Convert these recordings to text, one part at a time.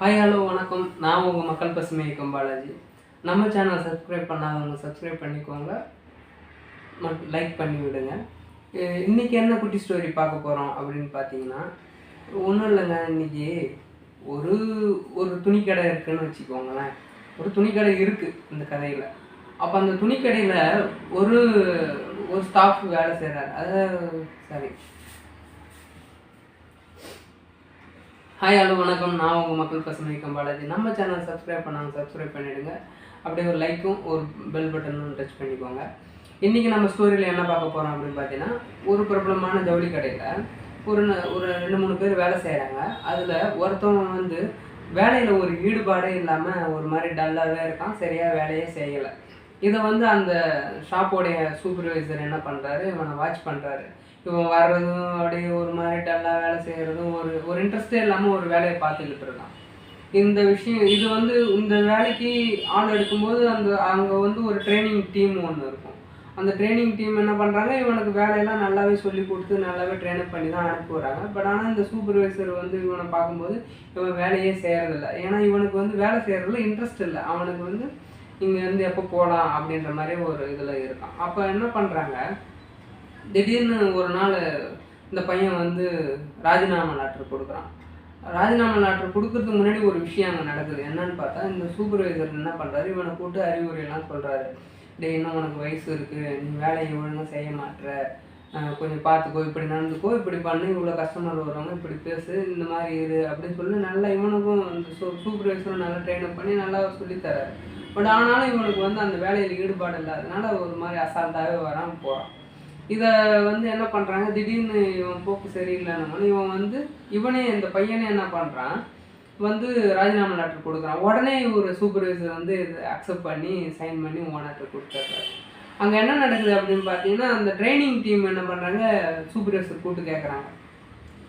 Hi hello வணக்கம். நான் உங்கள் மக்கள் பசுமை இயக்கம் பாலாஜி. நம்ம சேனலை சப்ஸ்கிரைப் பண்ணாதவங்க சப்ஸ்கிரைப் பண்ணிக்கோங்க. லைக் பண்ணி விடுங்க. இன்றைக்கி என்ன குட்டி ஸ்டோரி பார்க்க போகிறோம் அப்படின்னு பார்த்தீங்கன்னா ஒன்றும் இல்லைங்க இன்றைக்கி ஒரு ஒரு துணிக்கடை இருக்குதுன்னு வச்சுக்கோங்களேன். ஒரு துணிக்கடை இருக்குது இந்த கதையில். அப்போ அந்த துணிக்கடையில் ஒரு ஒரு ஸ்டாஃப் வேலை செய்கிறாரு அதை சாரி ஹாய் ஹலோ வணக்கம். நான் உங்கள் மக்கள் பசுமை இயக்கம் பாலாஜி நம்ம சேனல் சப்ஸ்கிரைப் பண்ணாங்க சப்ஸ்கிரைப் பண்ணிவிடுங்க அப்படியே ஒரு லைக்கும் ஒரு பெல் பட்டனும் டச் பண்ணிக்கோங்க. இன்றைக்கி நம்ம ஸ்டோரியில் என்ன பார்க்க போகிறோம் அப்படின்னு பார்த்தீங்கன்னா ஒரு பிரபலமான ஜவுளி கடையில் ஒரு ஒரு ரெண்டு மூணு பேர் வேலை செய்கிறாங்க அதில் ஒருத்தவங்க வந்து வேலையில் ஒரு ஈடுபாடே இல்லாமல் ஒரு மாதிரி டல்லாகவே இருக்கான். சரியாக வேலையே செய்யலை. இதை வந்து அந்த ஷாப்போடைய சூப்பர்வைசர் என்ன பண்ணுறாரு இவனை வாட்ச் பண்ணுறாரு இவன் வர்றதும் அப்படியே ஒரு மாதிரி டல்லாக வேலை செய்கிறதும் ஒரு ஒரு இன்ட்ரெஸ்டே இல்லாமல் ஒரு வேலையை பார்த்துக்கிட்டு இருக்கான். இந்த விஷயம் இது வந்து இந்த வேலைக்கு ஆள் எடுக்கும்போது அந்த அங்கே வந்து ஒரு ட்ரைனிங் டீம் ஒன்று இருக்கும். அந்த ட்ரைனிங் டீம் என்ன பண்ணுறாங்க இவனுக்கு வேலையெல்லாம் நல்லாவே சொல்லி கொடுத்து நல்லாவே ட்ரெயின் பண்ணி தான் அனுப்புகிறாங்க பட் ஆனால் இந்த சூப்பர்வைசர் வந்து இவனை பார்க்கும்போது இவன் வேலையே செய்கிறதில்ல ஏன்னா இவனுக்கு வந்து வேலை செய்கிறதுல இன்ட்ரெஸ்ட் இல்லை. அவனுக்கு வந்து இங்கேருந்து எப்போ போகலாம் அப்படின்ற மாதிரி ஒரு இதில் இருக்கான். அப்போ என்ன பண்ணுறாங்க திடீர்னு ஒரு நாள் இந்த பையன் வந்து ராஜினாமா லெட்டர் கொடுக்குறான். ராஜினாமா லெட்டர் கொடுக்கறதுக்கு முன்னாடி ஒரு விஷயம் அங்கே நடக்குது. என்னன்னு பார்த்தா இந்த சூப்பர்வைசர் என்ன பண்ணுறாரு இவனை கூப்பிட்டு அறிவுரையெல்லாம் சொல்கிறாரு டே இன்னும் உனக்கு வயசு இருக்குது நீ வேலையை ஒழுங்காக செய்ய மாட்ற. கொஞ்சம் பார்த்துக்கோ. இப்படி நடந்துக்கோ. இப்படி பண்ணு. இவ்வளோ கஸ்டமர் வருவாங்க இப்படி பேசு. இந்த மாதிரி இரு. அப்படின்னு சொல்லி நல்லா இவனுக்கும் இந்த சூ சூப்பர்வைசரும் நல்லா ட்ரெயின் பண்ணி நல்லா சொல்லித்தராரு பட் ஆனாலும் இவனுக்கு வந்து அந்த வேலையில் ஈடுபாடு இல்லாதனால ஒரு மாதிரி அசால்ட்டாகவே வராமல் போகிறான் இதை வந்து என்ன பண்ணுறாங்க திடீர்னு இவன் போக்கு சரியில்லைன்னு இவன் வந்து இவனே இந்த பையனே என்ன பண்ணுறான் வந்து ராஜினாமா லெட்டர் கொடுக்குறான். உடனே ஒரு சூப்பர்வைசர் வந்து இதை அக்செப்ட் பண்ணி சைன் பண்ணி ஓனர்கிட்ட கொடுத்துட்றாரு. அங்கே என்ன நடக்குது அப்படின்னு பார்த்தீங்கன்னா அந்த ட்ரைனிங் டீம் என்ன பண்ணுறாங்க சூப்பர்வைசர் கூப்பிட்டு கேட்குறாங்க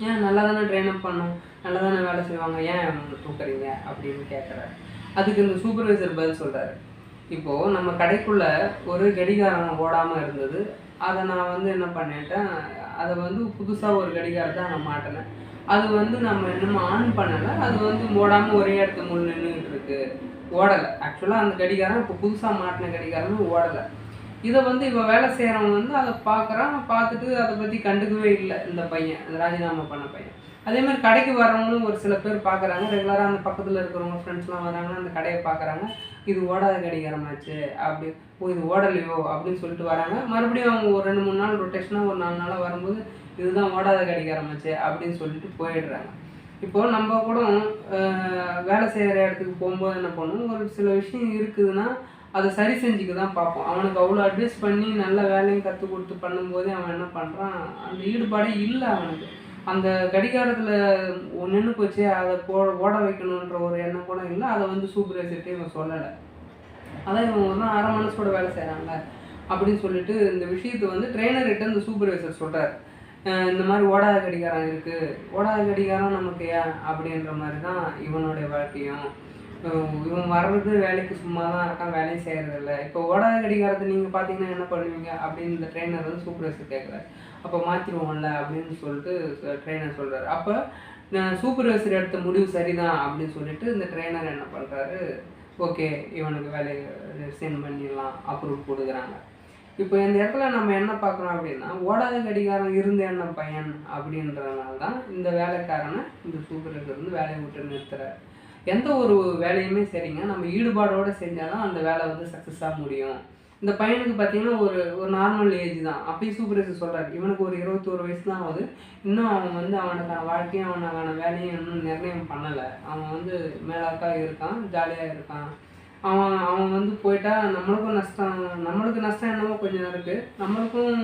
ஏன் நல்லா தானே ட்ரெயின் அப் பண்ணோம்? நல்லா தானே வேலை செய்வாங்க? ஏன் தூக்குறீங்க? அப்படின்னு கேட்குறாரு அதுக்கு இந்த சூப்பர்வைசர் பதில் சொல்கிறாரு இப்போது நம்ம கடைக்குள்ளே ஒரு கடிகாரம் ஓடாமல் இருந்தது. அதை நான் வந்து என்ன பண்ணிட்டேன் அதை வந்து புதுசாக ஒரு கடிகாரத்தை நான் மாட்டினேன். அது வந்து நம்ம இன்னும் ஆன் பண்ணலை. அது வந்து ஓடாமல் ஒரே இடத்து முள் நின்றுக்கிட்டு இருக்கு. ஓடலை. ஆக்சுவலாக அந்த கடிகாரம் இப்போ புதுசாக மாட்டின கடிகாரமும் ஓடலை. இதை வந்து இப்போ வேலை செய்கிறவன் வந்து அதை பார்க்குறான் பார்த்துட்டு அதை பற்றி கண்டுக்கவே இல்லை இந்த பையன் அந்த ராஜினாமா பண்ண பையன். அதே மாதிரி கடைக்கு வரவங்களும் ஒரு சில பேர் பார்க்குறாங்க ரெகுலராக அந்த பக்கத்தில் இருக்கிறவங்க ஃப்ரெண்ட்ஸ்லாம் வராங்கன்னா அந்த கடையை பார்க்குறாங்க இது ஓடாத கடிகாரமாச்சு அப்படி ஓ இது ஓடலையோ அப்படின்னு சொல்லிட்டு வராங்க. மறுபடியும் அவங்க ஒரு ரெண்டு மூணு நாள் ரொட்டேஷனாக ஒரு நாலு நாளாக வரும்போது இதுதான் ஓடாத கடிகாரமாச்சு அப்படின்னு சொல்லிட்டு போயிடுறாங்க. இப்போ நம்ம கூட வேலை செய்கிற இடத்துக்கு போகும்போது என்ன பண்ணுவோம்? ஒரு சில விஷயம் இருக்குதுன்னா அதை சரி செஞ்சுக்க தான் பார்ப்போம். அவனுக்கு அவ்வளோ அட்வைஸ் பண்ணி நல்ல வேலையும் கற்றுக் கொடுத்து பண்ணும்போதே அவன் என்ன பண்ணுறான் அந்த ஈடுபாடே இல்லை அவனுக்கு. அந்த கடிகாரத்தில் நின்று போச்சு அதை போ ஓட வைக்கணுன்ற ஒரு எண்ணம் கூட இல்லை. அதை வந்து சூப்பர்வைசர்கிட்டே இவன் சொல்லலை. அதான் இவன் ஒரு அரை மனசோட வேலை செய்கிறான்ல அப்படின்னு சொல்லிட்டு இந்த விஷயத்தை வந்து ட்ரெயினர்கிட்ட இந்த சூப்பர்வைசர் சொல்கிறார் இந்த மாதிரி ஓடாத கடிகாரம் இருக்குது ஓடாத கடிகாரம் நமக்கு ஏன்? அப்படின்ற மாதிரி தான் இவனுடைய வாழ்க்கையும் இவன் வர்றது வேலைக்கு சும்மா தான் இருக்கான் வேலையும் செய்கிறதில்ல இப்போ ஓடாத கடிகாரத்தை நீங்கள் பார்த்தீங்கன்னா என்ன பண்ணுவீங்க? அப்படின்னு இந்த ட்ரெயினர் வந்து சூப்பர்வைசர் கேட்குறாரு. அப்போ மாற்றிடுவோம்ல அப்படின்னு சொல்லிட்டு ட்ரெயினர் சொல்கிறாரு அப்போ சூப்பர்வைசர் எடுத்த முடிவு சரிதான் அப்படின்னு சொல்லிட்டு இந்த ட்ரெயினர் என்ன பண்ணுறாரு ஓகே இவனுக்கு வேலையை ரிசைன் பண்ணிடலாம் அப்ரூவ் கொடுக்குறாங்க. இப்போ இந்த இடத்துல நம்ம என்ன பார்க்குறோம் அப்படின்னா ஓடாத கடிகாரம் இருந்த என்ன பையன் அப்படின்றதுனால தான் இந்த வேலைக்காரனை இந்த சூப்பர்வைசர் வந்து வேலையை விட்டு நிறுத்துறாரு. எந்த ஒரு வேலையுமே சரிங்க. நம்ம ஈடுபாடோடு செஞ்சால் தான் அந்த வேலை வந்து சக்ஸஸாக முடியும். இந்த பையனுக்கு பார்த்தீங்கன்னா ஒரு ஒரு நார்மல் ஏஜ் தான். அப்பயும் சூப்பர்வைசர் சொல்கிறார் இவனுக்கு ஒரு இருபத்தோரு வயசு தான் ஆகுது இன்னும் அவன் வந்து அவனுக்கான வாழ்க்கையும் அவனுக்கான வேலையும் இன்னும் நிர்ணயம் பண்ணலை. அவன் வந்து மேலாக்காக இருக்கான் ஜாலியாக இருக்கான். அவன் அவன் வந்து போயிட்டா நம்மளுக்கும் நஷ்டம் நம்மளுக்கு நஷ்டம் என்னமோ கொஞ்சம் இருக்குது நம்மளுக்கும்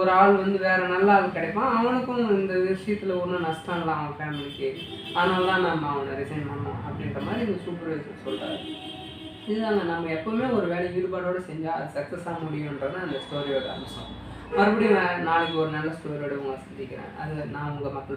ஒரு ஆள் வந்து வேற நல்ல ஆள் கிடைப்பான். அவனுக்கும் இந்த விஷயத்தில் ஒன்றும் நஷ்டம் இல்லை அவன் ஃபேமிலிக்கு அதனால தான் நம்ம அவனை ரிசைன் பண்ணோம் அப்படின்ற மாதிரி இந்த சூப்பர்வைசர் சொல்கிறாரு இதுதாங்க நம்ம எப்பவுமே ஒரு வேலை ஈடுபாடோடு செஞ்சால் அது சக்ஸஸாக முடியுன்றது அந்த ஸ்டோரியோட அம்சம். மறுபடியும் நாளைக்கு ஒரு நல்ல ஸ்டோரியோட உங்களை சந்திக்கிறேன். அது நான் உங்கள் மக்கள்